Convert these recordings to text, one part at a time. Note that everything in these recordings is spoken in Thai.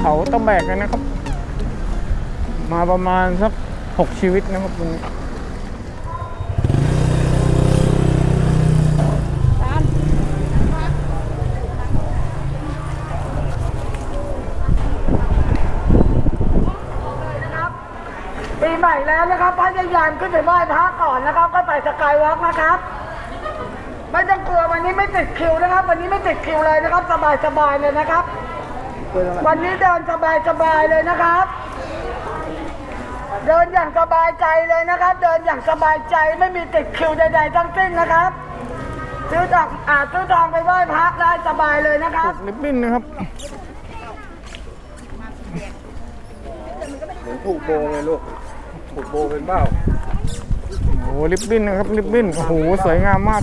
เขาตะแบกกันนะครับ มาประมาณสักหกชีวิตนะครับวันนี้ปีใหม่แล้วนะครับพยายามขึ้นไปไหว้พระก่อนนะครับ ก็ไปสกายวอล์กนะครับ ไม่ต้องกลัววันนี้ไม่ติดคิวนะครับ วันนี้ไม่ติดคิวเลยนะครับ สบายสบายๆเลยนะครับ วันนี้เดินสบายสบายๆเลยนะครับ เดินอย่างสบายใจเลยนะครับ เดินอย่างสบายใจไม่มีติดคิวใดๆทั้งสิ้นนะครับซื้อดอกอ่าซื้อทองไปไหว้พระได้สบายเลยนะครับลิบบิ้นนะครับเหมือนผูกโบไงลูกผูกโบเป็นเบ้าโอ้โหลิบบิ้นนะครับลิบบิ้นโอ้โหสวยงามมาก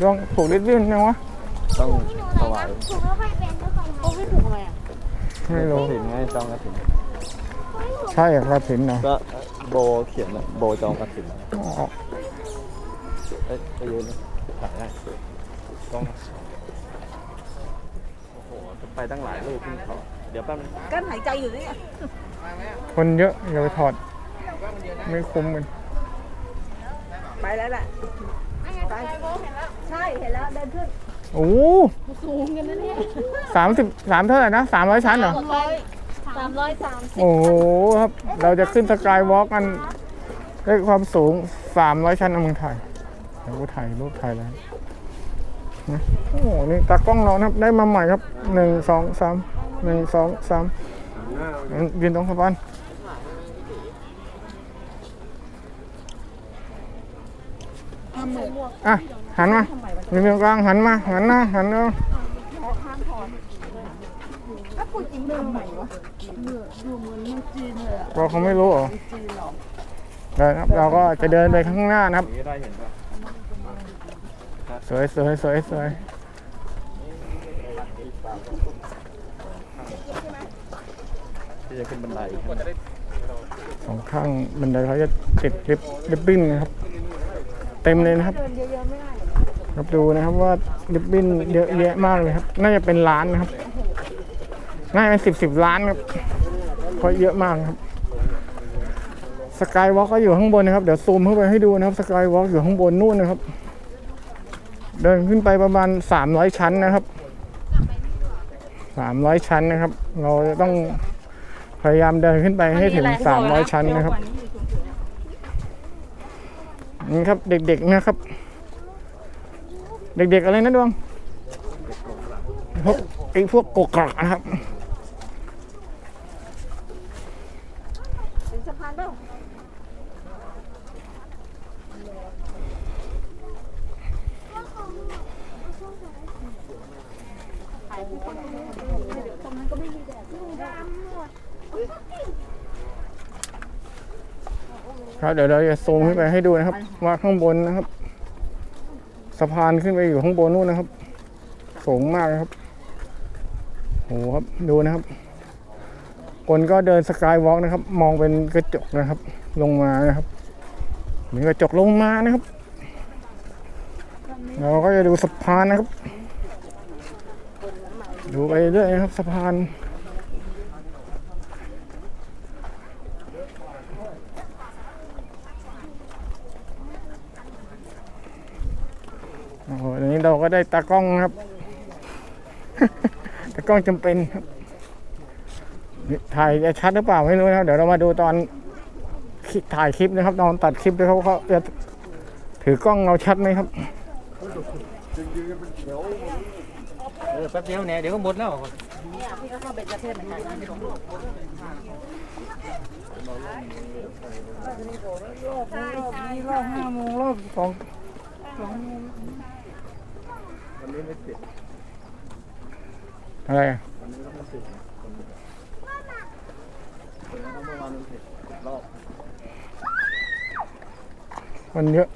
ดวงผูกลิบบิ้นยังวะต้องถวายถูกแล้วค่อยเป็นเจ้าของ โอ้ไม่ถูกทำไมอะไม่รู้ถึงไงจองกระถิ่นใช่กระถินเหรอก็โบเขียนนะโบจองกระถิ่นอ๋อเอ้ยไปยืนนะถ่ายได้กล้องโอ้โหจะไปตั้งหลายรูปขึ้นเขาเดี๋ยวแป๊บนึงกั้นหายใจอยู่นี่คนเยอะอย่าไปถอด ไม่คุ้มกันไปแล้วแหละไปใช่เห็นแล้วเดินขึ้น โอ้สูงกันนะเนี่ยสามสิบสามเท่าไหร่นะสามร้อยชั้นเหรอร้อยสามร้อยสามสิบโอ้โหครับ เราจะขึ้นสกายวอล์กกันด้วยความสูง300ชั้นเอามึงถ่ายเดี๋ยวกูถ่ายรูปถ่ายแล้วนะโอ้โห นี่ตากล้องเรานะครับ ได้มาใหม่ครับหนึ่งสองสามหนึ่งสองสามยืนตรงสะพานอะ หันมา ยืนตรงกลางหันมาหันหน้าหันมาเราเขาไม่รู้เหรอได้ครับเราก็จะเดินไปข้างหน้านะครับนี่ได้เห็นปะสวยสวยสวยสวยที่จะขึ้นบันไดสองข้างบันไดเขาจะติดริบริบบิ้นนะครับ เต็มเลยนะครับ ครับดูนะครับว่าริบบิ้นเยอะแยะมากเลยครับ น่าจะเป็นล้านนะครับ น่าจะเป็นสิบสิบล้านครับเพราะเยอะมากครับสกายวอล์กก็อยู่ข้างบนนะครับ เดี๋ยวซูมเข้าไปให้ดูนะครับสกายวอล์กอยู่ข้างบนนู่นนะครับ เดินขึ้นไปประมาณสามร้อยชั้นนะครับสามร้อยชั้นนะครับ เราจะต้องพยายามเดินขึ้นไปให้ถึงสามร้อยชั้นนะครับนี่ครับเด็กๆนะครับ เด็กๆอะไรนะดวงพวกไอ้พวกกกกนะครับถึงสะพานเปล่าครับเดี๋ยวเราจะซูมขึ้นไปให้ดูนะครับ ว่าข้างบนนะครับสะพานขึ้นไปอยู่ข้างบนนู่นนะครับ สูงมากนะครับโหครับดูนะครับ คนก็เดินสกายวอล์กนะครับ มองเป็นกระจกนะครับ ลงมานะครับเหมือนกระจกลงมานะครับ เราก็จะดูสะพานนะครับ ดูไปเรื่อยนะครับสะพาน โอ้โหอันนี้เราก็ได้ตากล้องนะครับ ตากล้องจำเป็นครับนี่ถ่ายจะชัดหรือเปล่าไม่รู้นะครับเดี๋ยวเรามาดูตอนคลิปถ่ายคลิปนะครับตอนตัดคลิปด้วยเขาเขาจะถือกล้องเราชัดไหมครับเออแป๊บเดียวเนี่ยเดี๋ยวก็หมดแล้วนี่รอบห้าโมงรอบสองวันนี้ไม่ติดอะไรอะวันนี้ไม่ติดเมื่อวานมั นติดรอบคนเยอะ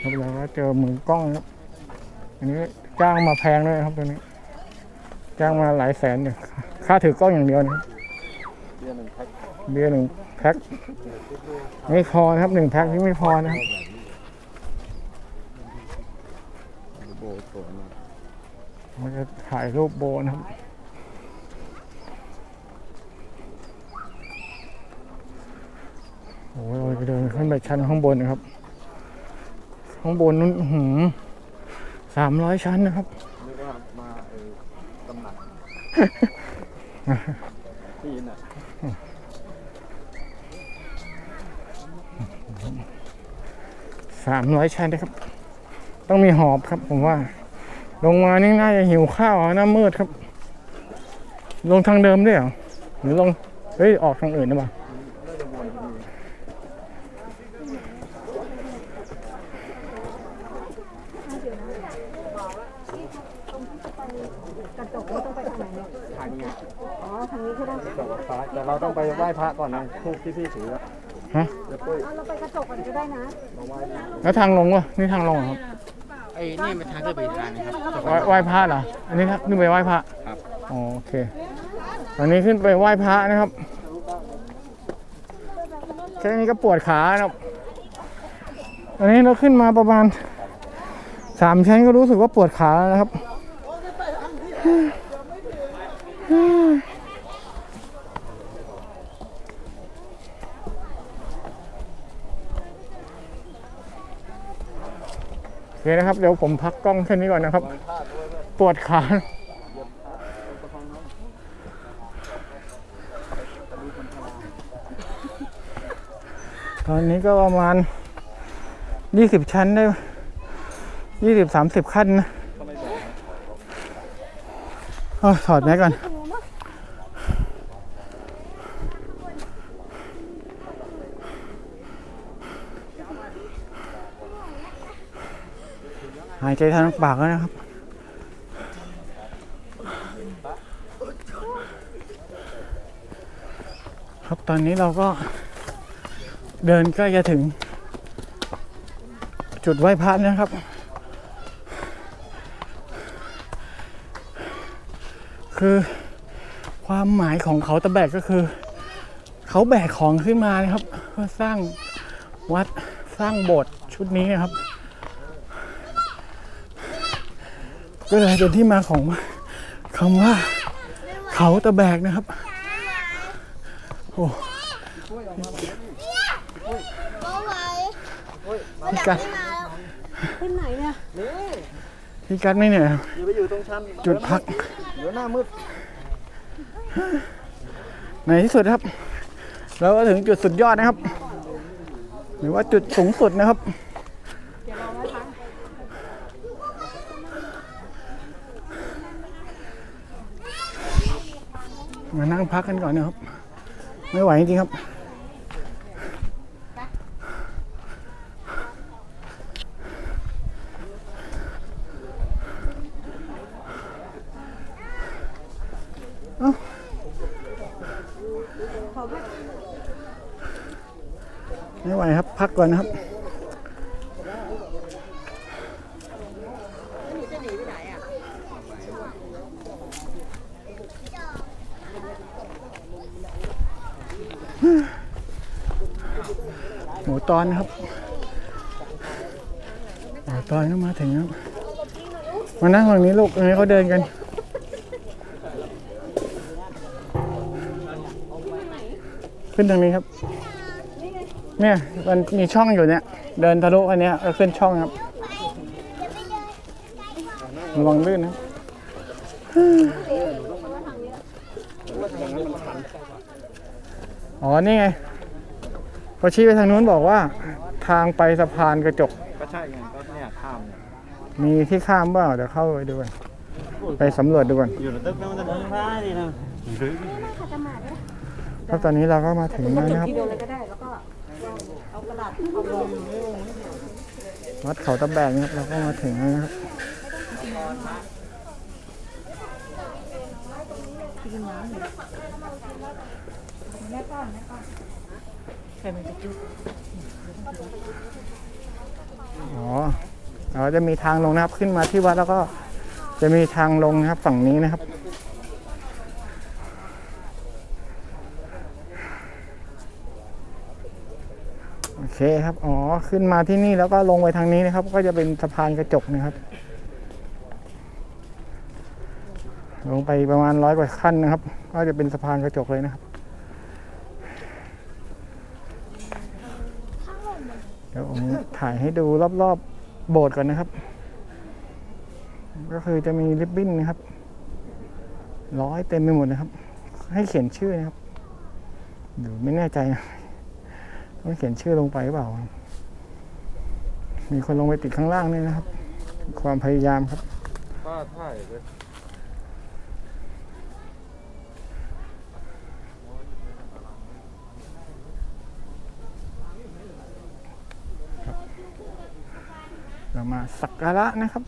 ครับเราก็เจอมือกล้องนะครับอันนี้จ้างมาแพงด้วยนะครับตัวนี้ จ้างมาหลายแสนอยู่ค่าถือกล้องอย่างเดียวนะครับเดือนหนึ่งแพ็คเบียร์หนึ่งแพ็คไม่พอนะครับหนึ่งแพ็คที่ไม่พอนะครับ เราจะถ่ายรูปโบนะครับโอ้เราจะเดินขึ้นไปชั้นข้างบนนะครับ ข้างบนนู้นหืมสามร้อยชั้นนะครับนึกว่มาเออตำหนักที่น่ะสามร้อยชั้นนะครับ ต้องมีหอบครับผมว่า ลงมานี่น่าจะหิวข้าวหน้ามืดครับ ลงทางเดิมด้วยเหรอหรือลง เฮ้ย ออกทางอื่นหรือเปล่าน่าจะวนพอดีกระจกไม่ต้องไปทางไหนเนี่ยทางนี้อ๋อทางนี้ใช่ไหมจบซ้ายแต่เราต้องไปไหว้พระก่อนนะทูกที่พี่ถืออะฮะเดี๋ยวปุ้ยเอาเราไปกระจกก่อนก็ได้นะมาไหว้นะแล้วทางลงวะนี่ทางลงเหรอครับ ไอ้นี่เป็นทางขึ้นไปอีกทางนะครับไหว้ไหว้พระเหรอ อันนี้ครับขึ้นไปไหว้พระครับอ๋อโอเคตอนนี้ขึ้นไปไหว้พระนะครับ แค่นี้ก็ปวดขานะครับอันนี้เราขึ้นมาประมาณสามชั้นก็รู้สึกว่าปวดขาแล้วนะครับ เคนะครับ เดี๋ยวผมพักกล้องแค่นี้ก่อนนะครับ ปวดขาตอนนี้ก็ประมาณยี่สิบชั้นได้ยี่สิบสามสิบขั้นนะถอดแมสก่อนายใจทางปากแล้วนะครับ ครับตอนนี้เราก็เดินใกล้จะถึง จุดไหว้พระแล้วนะครับ คือความหมายของเขาตะแบกก็คือ เขาแบกของขึ้นมานะครับ เพื่อสร้างวัดสร้างโบสถ์ชุดนี้นะครับ ก็เลยเป็นที่มาของคำว่า เขาตะแบกนะครับ โอ้ก็ไว้พี่กัดขึ้นไหนเนี่ยพี่กัดไม่เหนื่อยครับอย่าไปอยู่ตรงชั้นจุดพักเดี๋ยวหน้ามืดในที่สุดครับ เราก็ถึงจุดสุดยอดนะครับ หรือว่าจุดสูงสุดนะครับ มานั่งพักกันก่อนนะครับ ไม่ไหวจริงครับ ไม่ไหวครับ พักก่อนนะครับ หมูตอนครับตอนก็มาถึงครับมานั่งฝั่งนี้ลูกตรงนี้เขาเดินกัน ขึ้นทางนี้ครับ เนี่ยมันมีช่องอยู่เนี่ย เดินทะลุอันเนี้ยแล้วขึ้นช่องครับระวังลื่นนะอ๋อ นี่ไง อชี้ไปทางนู้นบอกว่า ทางไปสะพานกระจก ก็ใช่ไงก็เนี่ยข้ามเนี่ยมีที่ข้ามเปล่าเดี๋ยวเข้าไปดูกันไปสำรวจดูกันอยู่ในตึกนั่นมันจะเดินพระนี่นะครับตอนนี้เราก็มาถึงแล้วนะครับทีเดียวเลยก็ได้แล้วก็เอากระดาษเอาลงวัดเขาตะแบกนะครับเราก็มาถึง แล้วนะครับอ๋อเราจะมีทางลงนะครับขึ้นมาที่วัดแล้วก็จะมีทางลงนะครับฝั่งนี้นะครับ โอเคครับอ๋อขึ้นมาที่นี่แล้วก็ลงไปทางนี้นะครับ ก็จะเป็นสะพานกระจกนะครับ ลงไปประมาณร้อยกว่าขั้นนะครับ ก็จะเป็นสะพานกระจกเลยนะครับ ดี๋ยวผมถ่ายให้ดูรอบๆโบสถ์ก่อนนะครับ ก็คือจะมีริบบิ้นนะครับ ร้อยเต็มไปหมดนะครับ ให้เขียนชื่อนะครับหรือไม่แน่ใจนะต้องเขียนชื่อลงไปหรือเปล่า มีคนลงไปติดข้างล่างนี่นะครับ ความพยายามครับถ้าถ่ายเลย มาสักการะนะครับ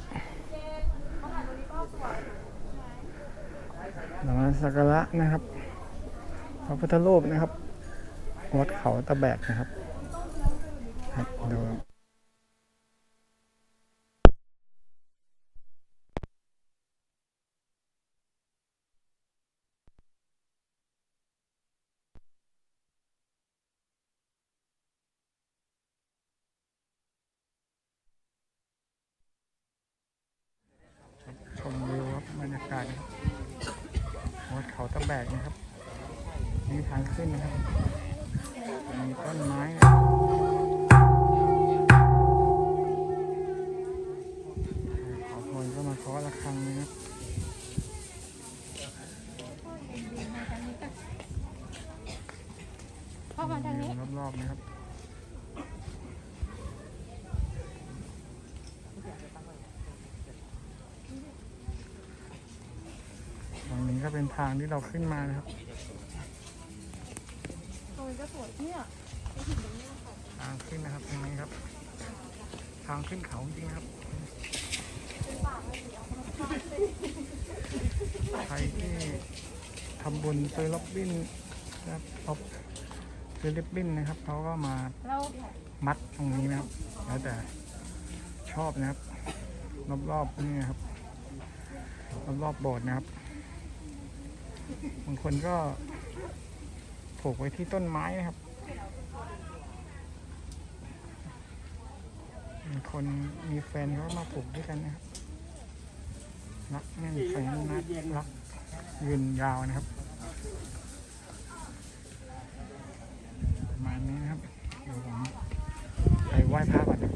เรามาสักการะนะครับ พระพุทธรูปนะครับ วัดเขาตะแบกนะครับครับดู ชมวิวครับบรรยากาศนะครับ วัดเขาตะแบกนะครับมีทางขึ้นนะครับ มีต้นไม้นะครับขอพรก็มาเคาะระฆังนะครับรอบๆนะครับ ตรงนี้ ก็เป็นทางที่เราขึ้นมานะครับทางขึ้นนะครับตรงนี้ครับ ทางขึ้นเขาจริงๆครับใครที่ทำบุญซื้อล็อบบิ้นนะครับเอาซื้อลิบบิ้นนะครับเขาก็มามัดตรงนี้นะครับแล้วแต่ชอบนะครับ รอบๆนี่นะครับรอบๆโบสถ์นะครับ บางคนก็ผูกไว้ที่ต้นไม้นะครับบางคนมีแฟนเขามาผูกด้วยกันนะครับรักแน่นแฟนนัดรักยืนยาวนะครับประมาณนี้นะครับเดี๋ยวผมไปไหว้พระก่อนนะ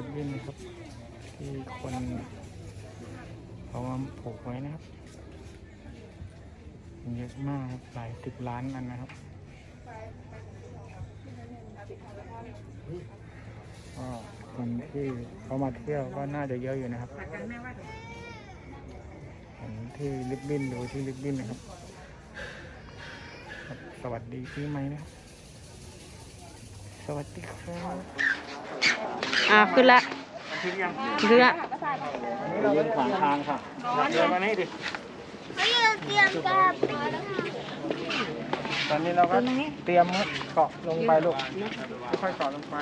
เป็นวินครับ ที่คนเขามาผูกไว้นะครับเยอะมากครับหลายสิบล้านอันนะครับก็คนที่เขามาเที่ยวก็น่าจะเยอะอยู่นะครับเห็นที่ลิบบินดูที่ลิบบินนะครับครับ สวัสดีปีใหมนะครับ สวัสดีครับ อ่าขึ้นละขึ้นละเราเป็นขวางทางค่ะเดินมานี่ดิตอนนี้เราก็เตรียมเกาะลงไปลูกค่อยๆเกาะลงไป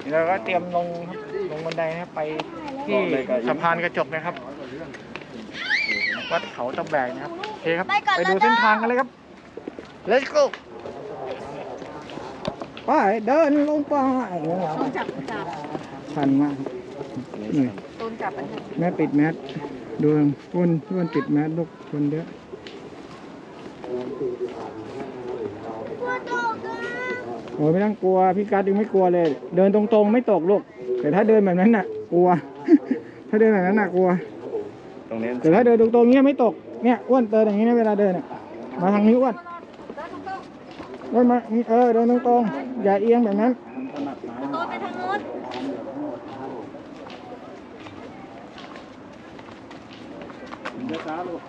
เดี๋ยวเราก็เตรียมลงครับลงบันไดนะครับไปที่สะพานกระจกนะครับ วัดเขาตะแบกนะครับโอเคครับ ไปดูเส้นทางกันเลยครับ let's go ไปเดินลงไปต้องจับจับชันมากนี่ต้นจับปัญหาแม่ปิดแมสดูอ้วนอ้วนปิดแมสลูกคนเยอะโอ้ยไม่ต้องกลัวพี่กัดยังไม่กลัวเลย เดินตรงๆ ไม่ตกลูกแต่ถ้าเดินแบบนั้นน่ะ กลัว ถ้าเดินแบบนั้นน่ะกลัวตรงนี้แต่ถ้าเดินตรงๆเนี้ยไม่ตกเนี่ยอ้วนเดินอย่างนี้นะเวลาเดินอะมาทางนี้อ้วน อ้วนมานี่เออเดินตรงๆอย่าเอียงแบบนั้นต้นไปทางโน้นช้าลูก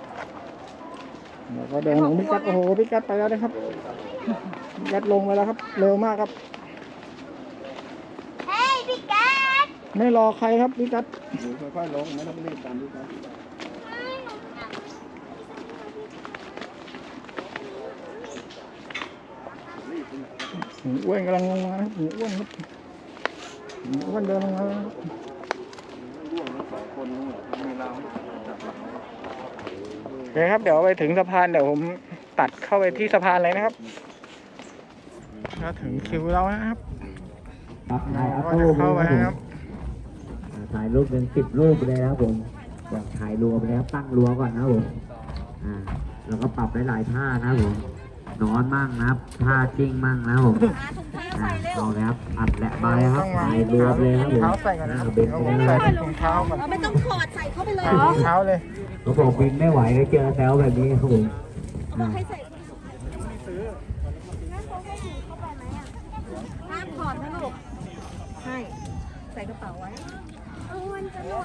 แล้วก็เดินของพี่กัดโอ้โหพี่กัดไปแล้วนะครับพี่กัดลงไปแล้วครับ เร็วมากครับเฮ้ยพี่แก๊สไม่รอใครครับพี่กัดหนูค่อยๆลงไม่ต้องรีบตามที่เข หมูอ้วนกำลังลงมาครับหมูอ้วนครับหมูอ้วนเดินลงมาแล้วครับร่วงทั้งสองคนนู้นมีเราจับเครับเดี๋ยวไปถึงสะพานเดี๋ยวผมตัดเข้าไปที่สะพานเลยนะครับถ้าถึงคิวเรานะครับครับถ่ายอาก็รูจะปเข้าไปนะครับถ่ายรูปเป็นสิบรูปเลยนะครับผมถ่ายรัวไปแล้วตั้งรัวก่อนนะครับผมอ่าแล้วก็ปรับหลายๆท่านะครับผม นอนมั่งนะครับท่าจิ้งมั่งนะครับผมอ่าเอาเลยครับอัดแหละมาเลยครับต้องวางถ่ายรัวไปเลยครับผมเท้าใส่ก่อนนะครับอ่าเบนเดี๋ยวไปผมเลยใส่ครับถุงเท้าก่อนไม่ต้องถอดใส่เข้าไปเลยใส่ถุงเท้าเลยเขาบอกบินไม่ไหวก็เจอแซวแบบนี้ครับผมอ่าให้ใส่ห้ามถอดนะลูกใช่ใส่กระเป๋าไว้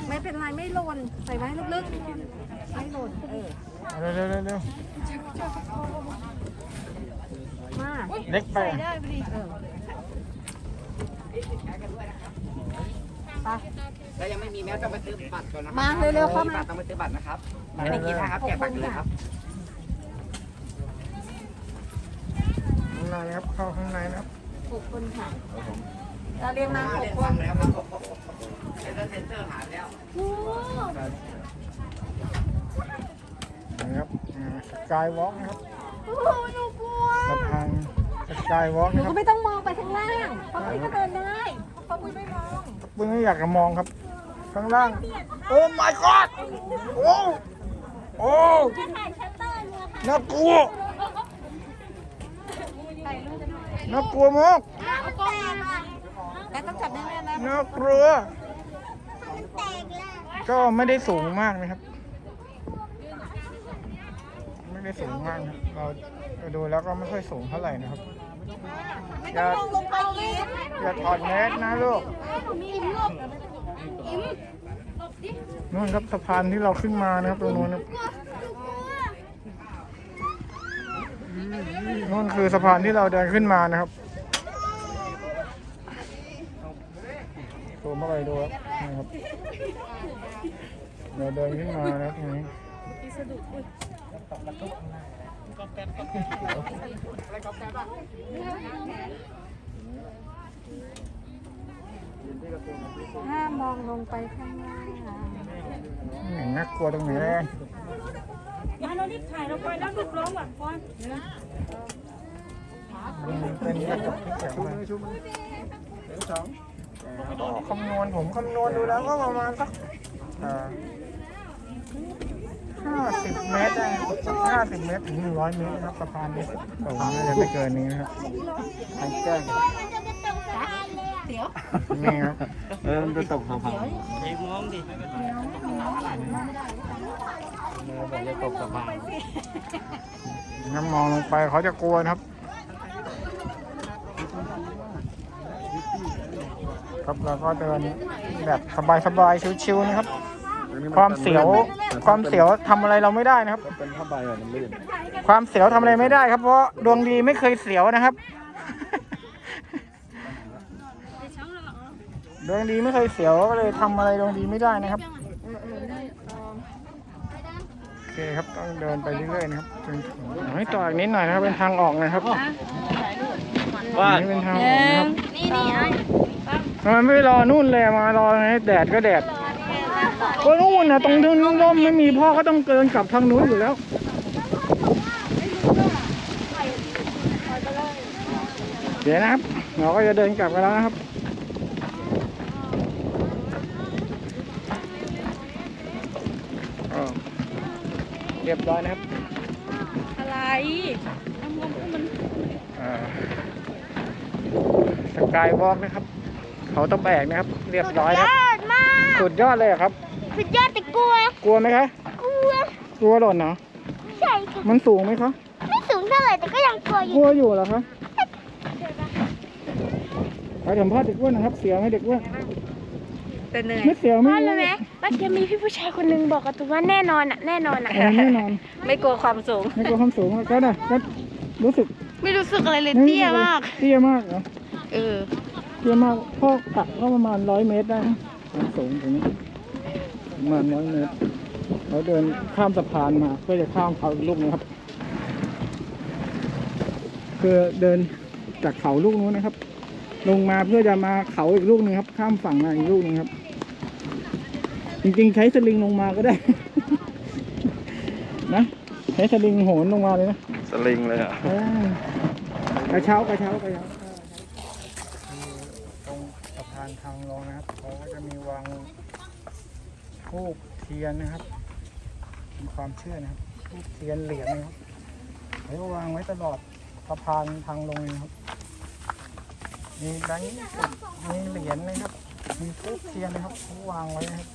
ไม่เป็นไรไม่หล่นใส่ไว้ลึกๆไม่หล่นเออ เร็วเร็วเร็ว เร็วมาเล็กไปอะแล้วยังไม่มีแมวต้องไปซื้อบัตรก่อนนะมาเร็วๆเข้ามาบัตรต้องไปซื้อบัตรนะครับไม่ได้กินนะครับแจกบัตรอยู่เลยครับข้างในครับเข้าข้างในนะครับ หกคนค่ะเราเรียงมาหกคนแล้วครับเซ็นเตอร์เซ็นเตอร์หายแล้วนะครับสกายวอล์กนะครับโอ้โหหนูกลัว สะพานส กายวอล์กหนูนะคก็รับไม่ต้องมองไปข้างล่างเพราะพี่ก็เดินได้เพราะพี่ไม่มองเพิ่งไม่อยากจะมองครับข้างล่างโอ้ my god โอ้โอ้น่ากลัวน่ากลัวมากแล้วต้องจับแน่ๆนะน่ากลัวก็ไม่ได้สูงมากนะครับ ไม่ได้สูงมากนะครับเราเราดูแล้วก็ไม่ค่อยสูงเท่าไหร่นะครับ อย่าลงไปอีกอย่าถอดแมสนะลูกอิ่มลูกนู่นครับสะพานที่เราขึ้นมานะครับตรงนู้นนู่นคือสะพานที่เราเดินขึ้นมานะครับซูมเข้าไปดูครับนะครับเราเดินขึ้นมานะครับตรงนี้ ห้ามมองลงไปข้างล่างไม่เห็นน่ากลัวตรงไหนเลยมาเรารีบถ่ายเราไปแล้วลูกร้องอะฟอนเป็นกระจกที่เสียงมาคำนวณผมคำนวณดูแล้วก็ประมาณสักห้า สิบเมตรได้ห้าสิบเมตรถึงหนึ่งร้อยเมตรนะครับสะพานนี้สูงน่าจะไม่เกินนี้นะครับทางแจ้งนี่ครับเออมันจะตกสะพานไอ้มองดิมันจะตกสะพานน้ำมองลงไปเขาจะกลัวนะครับครับเราก็เดินแบบสบายๆชิวๆนะครับ ความเสียว ความเสียวทำอะไรเราไม่ได้นะครับเป็นผ้าใบอะมันลื่นความเสียวทำอะไรไม่ได้ครับ เพราะดวงดีไม่เคยเสียวนะครับ ดวงดีไม่เคยเสียวก็เลยทำอะไรดวงดีไม่ได้นะครับ โอเคครับต้องเดินไปเรื่อยๆนะครับจนถึงให้ต่ออีกนิดหน่อยนะครับ เป็นทางออกนะครับว่านี่เป็นทางออกนะครับนี่นี่ไอ้ทำไมไม่รอนู่นเลยมารอไงแดดก็แดด ก็นู่นนะตรงนู้นร่มไม่มีพ่อก็ต้องเกินกลับทางนู้นอยู่แล้วเดี๋ยวนะครับเราก็จะเดินกลับกันแล้วนะครับอ้าวเรียบร้อยนะครับ อะไรน้ำมันมันอ่าสกายวอล์กนะครับ เขาต้องแบกนะครับ เรียบร้อยครับดมากสุดยอดเลยเหรอครับ สุดยอดแต่กลัว กลัวไหมคะ กลัว กลัวหล่นเหรอ ใช่ค่ะมันสูงไหมคะ ไม่สูงเท่าไหร่แต่ก็ยังกลัวอกยู่ ลัวอยู่เหรอคะไปสัมภาษณ์เด็กอ้วนนะครับ เสียวไหมเด็กอ้วนเป็นยังไงไม่เสียวไม่พ่อรู้รู้ไหมเมื่อกี้มีพี่ผู้ชายคนหนึงบอกกับตัวว่าแน่นอนอะแน่นอนอะเออแน่นอนไม่กลัวความสูง ไม่กลัวความสูงก็ได้ก็รู้สึกไม่รู้สึกอะไรเลยเตี้ยมาก เตี้ยมากเหรอ เออเตี้ยมากพ่อกะก็ประมาณร้อยเมตรได้นะความสูงตรงนี้ ประมาณร้อยเมตรเราเดินข้ามสะพานมาเพื่อจะข้ามเขาอีกลูกนะครับ คือเดินจากเขาลูกนู้นนะครับ ลงมาเพื่อจะมาเขาอีกลูกหนึ่งครับ ข้ามฝั่งมาอีกลูกหนึ่งครับ จริงๆ ใช้สลิงลงมาก็ได้ นะใช้สลิงโหนลงมาเลยนะสลิงเลยอะเออกระเช้ากระเช้ากระเช้าตรงสะพานทางลงนะครับเขาก็จะมีวาง ทูบเทียนนะครับมีความเชื่อนะครับทูบเทียนเหรียญนะครับเขาก็วางไว้ตลอดสะพานทางลงนะครับ มีแบงค์ยี่สิบมีเหรียญนะครับ มีทูบเทียนนะครับเขาวางไว้นะครับ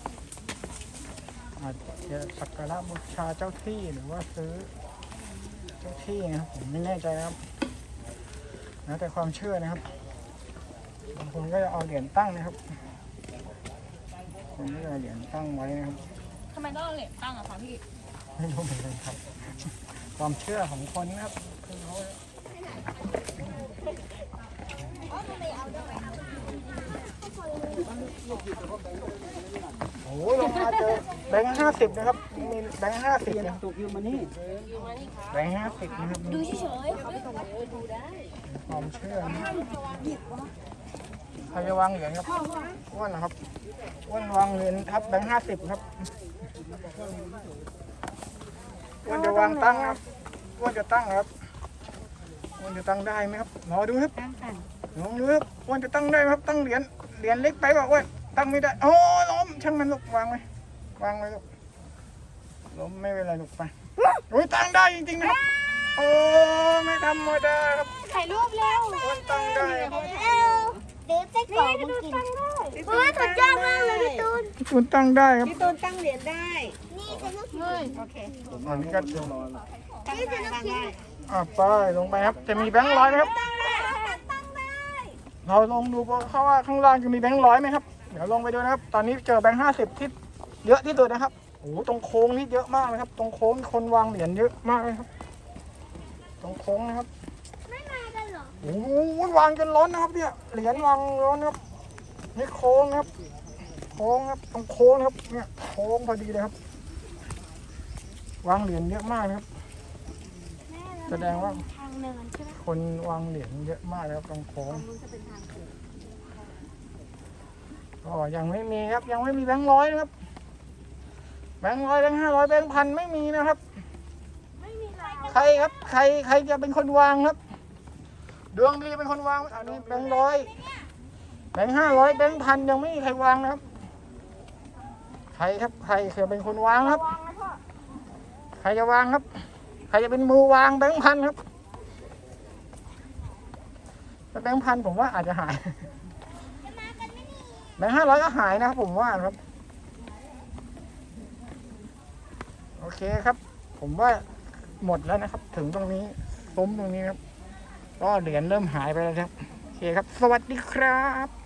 อาจจะสักการะบูชาเจ้าที่หรือว่าซื้อเจ้าที่นะครับผมไม่แน่ใจนะครับแล้วแต่ความเชื่อนะครับบางคนก็จะเอาเหรียญตั้งนะครับ คนก็จะเอาเหรียญตั้งไว้นะครับทำไมต้องเอาเหรียญตั้งอะคะพี่ไม่รู้เหมือนกันครับ ความเชื่อของคนนะครับคือเขาโอ้โหลงมาเจอแบงค์ห้าสิบนะครับมีแบงค์ห้าสิบนะครับตกอยู่มานี่แบงค์ห้าสิบนะครับดูเฉยความเชื่อนะ ครับใครจะวางเหรียญครับอ้วนนะครับอ้วนวางเหรียญครับแบงค์ห้าสิบครับอ้วนจะวางตั้งครับอ้วนจะตั้งครับอ้วนจะตั้งได้ไหมครับรอดูครับลองดูครับอ้วนจะตั้งได้ไหมครับตั้งเหรียญเหรียญเล็กไปเปล่าอ้วนตั้งไม่ได้โอ้ล้มช่างมันลูกวางไว้วางไว้ลูกล้มไม่เป็นไรลูกไปโอ้ยตั้งได้จริงๆนะครับโอ้ไม่ธรรมดาครับๆถ่ายรูปเร็วอ้วนตั้งได้ครับ เดี๋ยวไส้กรอกมันกินเฮ้ยสุดยอดมากเลยพี่ตูนอ้วนตั้งได้ครับพี่ตูนตั้งเหรียญได้ นี่จะนึกเฮ้ยโอเคอันนี้ก็ตั้งได้ตั้งได้อ่าไปลงไปครับ จะมีแบงค์ร้อยไหมครับเราลงดูเพราะว่าข้างล่างจะมีแบงค์ร้อยไหมครับ เดี๋ยวลงไปดูนะครับ ตอนนี้เจอแบงค์ห้าสิบที่เยอะที่สุดนะครับโอ้โหตรงโค้งนี่เยอะมากเลยครับ ตรงโค้งคนวางเหรียญเยอะมากเลยครับ ตรงโค้งนะครับ ไม่มากันเหรอ โอ้โหวางจนล้นนะครับเนี่ย เหรียญวางล้นครับ นี่โค้งครับ โค้งครับ ตรงโค้งนะครับ เนี่ย โค้งพอดีเลยครับ วางเหรียญเยอะมากนะครับ แสดงว่า ทางเนินใช่ไหมคนวางเหรียญเยอะมากเลยครับตรงโค้งก็ยังไม่มีครับ ยังไม่มีแบงค์ร้อยนะครับ แบงค์ร้อยแบงค์ห้าร้อยแบงค์พันไม่มีนะครับใครครับ ใครใครจะเป็นคนวางครับ ดวงดีเป็นคนวางอันนี้แบงค์ร้อยแบงค์ห้าร้อยแบงค์พันยังไม่มีใครวางนะครับ ใครครับ ใครจะเป็นคนวางครับ ใครจะวางครับ ใครจะเป็นมือวางแบงค์พันครับแต่แบงค์พันผมว่าอาจจะหายแบงค์ห้าร้อยก็หายนะครับผมว่านะครับ โอเคครับ ผมว่าหมดแล้วนะครับ ถึงตรงนี้ซุ้มตรงนี้ครับ ก็เหรียญเริ่มหายไปแล้วครับ โอเคครับ สวัสดีครับ